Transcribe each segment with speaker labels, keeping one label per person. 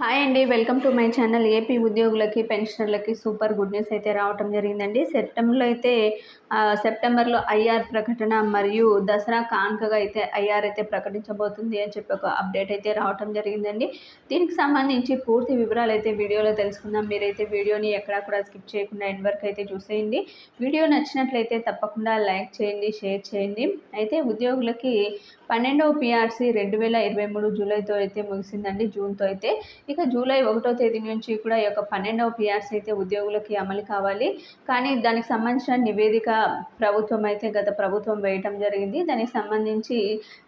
Speaker 1: Hi అండి welcome to my channel. AP ఉద్యోగులకి పెన్షనర్లకి సూపర్ గుడ్ న్యూస్ అయితే రావటం జరిగిందండి. సెప్టెంబర్లో అయితే సెప్టెంబర్లో ఐఆర్ ప్రకటన మరియు దసరా కానుకగా అయితే ఐఆర్ అయితే ప్రకటించబోతుంది అని చెప్పి ఒక అప్డేట్ అయితే రావటం జరిగిందండి. దీనికి సంబంధించి పూర్తి వివరాలు అయితే వీడియోలో తెలుసుకుందాం. మీరైతే వీడియోని ఎక్కడా కూడా స్కిప్ చేయకుండా ఎండ్ వరకు అయితే చూసేయండి. వీడియో నచ్చినట్లయితే తప్పకుండా లైక్ చేయండి షేర్ చేయండి. అయితే ఉద్యోగులకి పన్నెండవ పిఆర్సీ రెండు వేల ఇరవై మూడు జూలైతో అయితే ముగిసిందండి. జూన్తో అయితే ఇక జూలై ఒకటో తేదీ నుంచి కూడా ఈ యొక్క పన్నెండవ పిఆర్సీ అయితే ఉద్యోగులకి అమలు కావాలి. కానీ దానికి సంబంధించిన నివేదిక ప్రభుత్వం అయితే గత ప్రభుత్వం వేయటం జరిగింది. దానికి సంబంధించి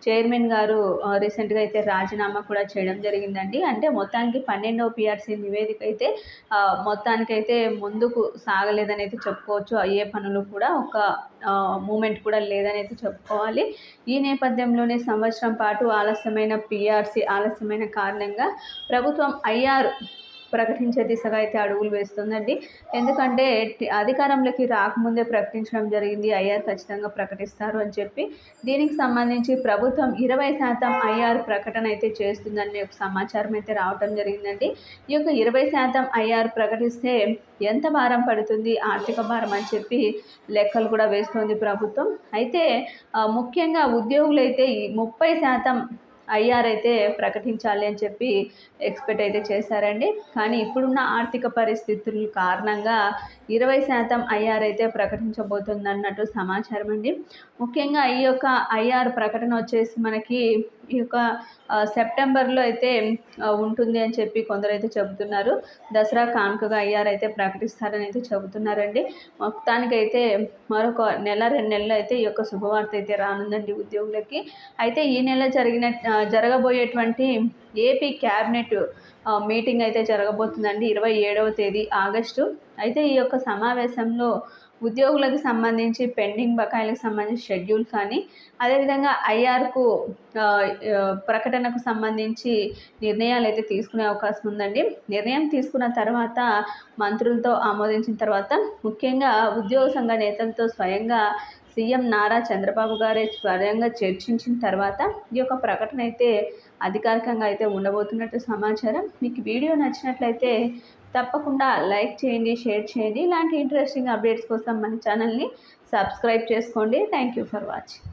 Speaker 1: చైర్మన్ గారు రీసెంట్గా అయితే రాజీనామా కూడా చేయడం జరిగిందండి. అంటే మొత్తానికి పన్నెండవ పిఆర్సీ నివేదిక అయితే మొత్తానికైతే ముందుకు సాగలేదని అయితే చెప్పుకోవచ్చు. అయ్యే పనులు కూడా ఒక మూమెంట్ కూడా లేదని అయితే చెప్పుకోవాలి. ఈ నేపథ్యంలోనే సంవత్సరం పాటు ఆలస్యమైన పిఆర్సీ ఆలస్యమైన కారణంగా ప్రభుత్వం ఐఆర్ ప్రకటించే దిశగా అయితే అడుగులు వేస్తుందండి. ఎందుకంటే అధికారంలోకి రాకముందే ప్రకటించడం జరిగింది. ఐఆర్ ఖచ్చితంగా ప్రకటిస్తారు అని చెప్పి. దీనికి సంబంధించి ప్రభుత్వం ఇరవై శాతం ఐఆర్ ప్రకటన అయితే చేస్తుందని ఒక సమాచారం అయితే రావటం జరిగిందండి. ఈ యొక్క ఇరవై శాతం ఐఆర్ ప్రకటిస్తే ఎంత భారం పడుతుంది? ఆర్థిక భారం అని చెప్పి లెక్కలు కూడా వేస్తుంది ప్రభుత్వం. అయితే ముఖ్యంగా ఉద్యోగులైతే ఈ ముప్పై శాతం ఐఆర్ అయితే ప్రకటించాలి అని చెప్పి ఎక్స్పెక్ట్ అయితే చేశారండి. కానీ ఇప్పుడున్న ఆర్థిక పరిస్థితుల కారణంగా ఇరవై శాతం ఐఆర్ అయితే ప్రకటించబోతుంది అన్నట్టు సమాచారం అండి ముఖ్యంగా ఈ యొక్క ఐఆర్ ప్రకటన వచ్చేసి మనకి ఈ యొక్క సెప్టెంబర్లో అయితే ఉంటుంది అని చెప్పి కొందరైతే చెబుతున్నారు. దసరా కానుకగా అయ్యారైతే అయితే ప్రకటిస్తారని అయితే చెబుతున్నారండి. మొత్తానికైతే మరొక నెల రెండు నెలలు అయితే ఈ యొక్క శుభవార్త అయితే రానుందండి ఉద్యోగులకి. అయితే ఈ నెల జరిగిన జరగబోయేటువంటి ఏపీ క్యాబినెట్ మీటింగ్ అయితే జరగబోతుందండి ఇరవై ఏడవ తేదీ ఆగస్టు. అయితే ఈ యొక్క సమావేశంలో ఉద్యోగులకు సంబంధించి పెండింగ్ బకాయిలకు సంబంధించి షెడ్యూల్ కానీ అదేవిధంగా ఐఆర్కు ప్రకటనకు సంబంధించి నిర్ణయాలు అయితే తీసుకునే అవకాశం ఉందండి. నిర్ణయం తీసుకున్న తర్వాత మంత్రులతో ఆమోదించిన తర్వాత ముఖ్యంగా ఉద్యోగ సంఘ నేతలతో స్వయంగా సీఎం నారా చంద్రబాబు గారే స్వయంగా చర్చించిన తర్వాత ఈ యొక్క ప్రకటన అయితే అధికారికంగా అయితే ఉండబోతున్నట్టు సమాచారం. మీకు వీడియో నచ్చినట్లయితే తప్పకుండా లైక్ చేయండి షేర్ చేయండి. ఇలాంటి ఇంట్రెస్టింగ్ అప్డేట్స్ కోసం మన ఛానల్ని సబ్స్క్రైబ్ చేసుకోండి. Thank you for watching.